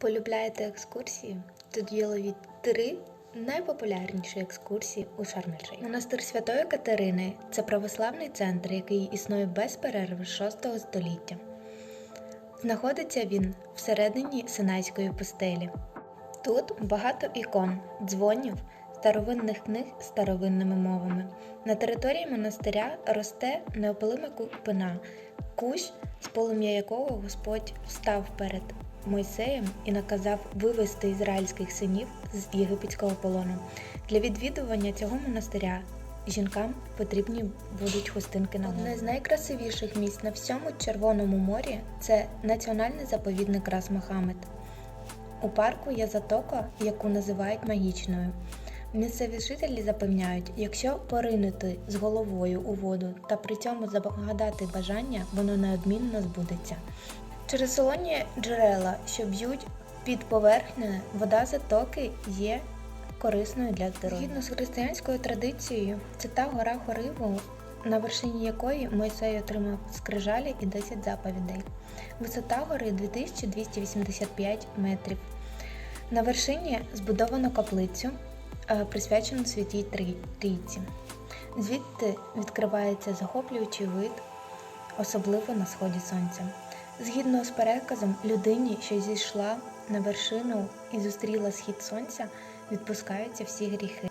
Полюбляєте екскурсії? Тоді ловіть три найпопулярніші екскурсії у Шарм-Ель-Шейх. Монастир Святої Катерини це православний центр, який існує без перерви з 6 століття. Знаходиться він всередині Синайської пустелі. Тут багато ікон, дзвонів, старовинних книг старовинними мовами. На території монастиря росте неопалима купина, кущ, з полум'я якого Господь встав перед Мойсеєм і наказав вивести ізраїльських синів з єгипетського полону. Для відвідування цього монастиря жінкам потрібні будуть хустинки на голову. Одне з найкрасивіших місць на всьому Червоному морі це національний заповідник Рас Мохаммед. У парку є затока, яку називають магічною. Місцеві жителі запевняють, якщо поринути з головою у воду та при цьому загадати бажання, воно неодмінно збудеться. Через солоні джерела, що б'ють під поверхнею, вода затоки є корисною для здоров'я. Згідно з християнською традицією, це та гора Хориву, на вершині якої Мойсей отримав скрижалі і 10 заповідей. Висота гори 2285 метрів. На вершині збудовано каплицю, е, присвячену святій Трійці. Звідти відкривається захоплюючий вид, особливо на сході сонця. Згідно з переказом, людині, що зійшла на вершину і зустріла схід сонця, відпускаються всі гріхи.